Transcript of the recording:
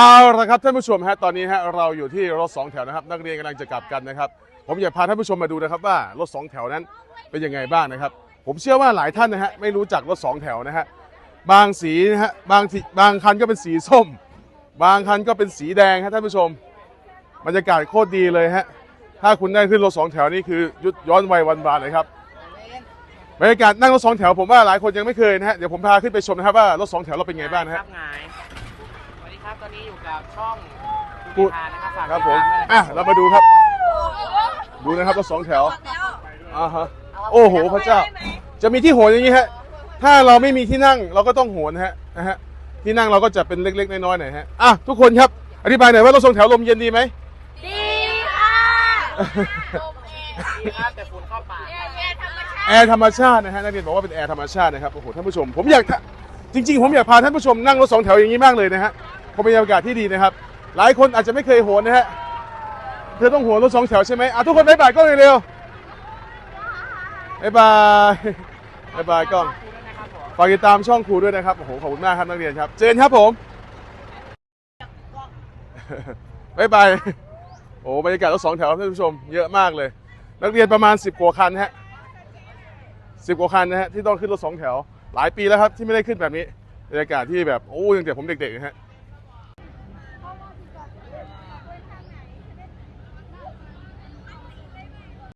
เอาละครับท่านผู้ชมฮะตอนนี้ฮะเราอยู่ที่รถสองแถวนะครับ นักเรียนกำลังจะกลับกันนะครับ ผมอยากพาท่านผู้ชมมาดูนะครับว่ารถสองแถวนั้นเป็นยังไงบ้างนะครับ ผมเชื่อว่าหลายท่านนะฮะไม่รู้จักรถสองแถวนะฮะบางสีนะฮะบางทีบางคันก็เป็นสีส้ม บางคันก็เป็นสีแดงฮะท่านผู้ชมบรรยากาศโคตรดีเลยฮะถ้าคุณได้ขึ้นรถสองแถวนี่คือยุดย้อนวัยวันวานเลยครับบรรยากาศนั่งรถสองแถวผมว่าหลายคนยังไม่เคยนะฮะเดี๋ยวผมพาขึ้นไปชมนะครับว่ารถสองแถวเราเป็นไงบ้างนะฮะ รับไงสวัสดีครับ ตอนนี้อยู่กับช่องพูพูดดทานนะครับฝากครับติดผมตามด้วยนะอะเรามาดูครับ ดูนะครับรถสองแถวอ่าฮะโอ้โหพระเจ้า จะมีที่โหนอย่างนี้ฮะ ถ้าเราไม่มีที่นั่งเราก็ต้องโหนฮะนะฮะที่นั่งเราก็จะเป็นเล็กๆน้อยๆหน่อยฮะอะทุกคนครับอธิบายหน่อยว่ารถสองแถวลมเย็นดีไหม ดีค่ะลมเองดีครับแต่ฝุ่นเข้าปากแอร์แอร์ธรรมชาติแอร์ธรรมชาตินะฮะนักเรียนบอกว่าเป็นแอร์ธรรมชาตินะครับโอ้โหท่านผู้ชมผมอยากทะจริง ๆ ผมอยากพาท่านผู้ชมนั่งรถสองแถวอย่างนี้มากเลยนะฮะ เพราะบรรยากาศที่ดีนะครับ หลายคนอาจจะไม่เคยโหนนะฮะ เธอต้องโหนรถสองแถวใช่ไหมอะทุกคนบ๊ายบายกล้องเร็วๆบ๊ายบายบ๊ายบายกล้องฝากติดตามช่องครูด้วยนะครับ โอ้โห ขอบคุณมากครับนักเรียนครับ เจนครับผม บ๊ายบาย โอ้บรรยากาศรถสองแถวท่านผู้ชม เยอะมากเลย นักเรียนประมาณ 10กว่าคันฮะสิบกว่าคันนะฮะที่ต้องขึ้นรถสองแถว หลายปีแล้วครับที่ไม่ได้ขึ้นแบบนี้บรรยากาศที่แบบโอ้ยังแต่ผมเด็กๆนะฮะ Come on, come on.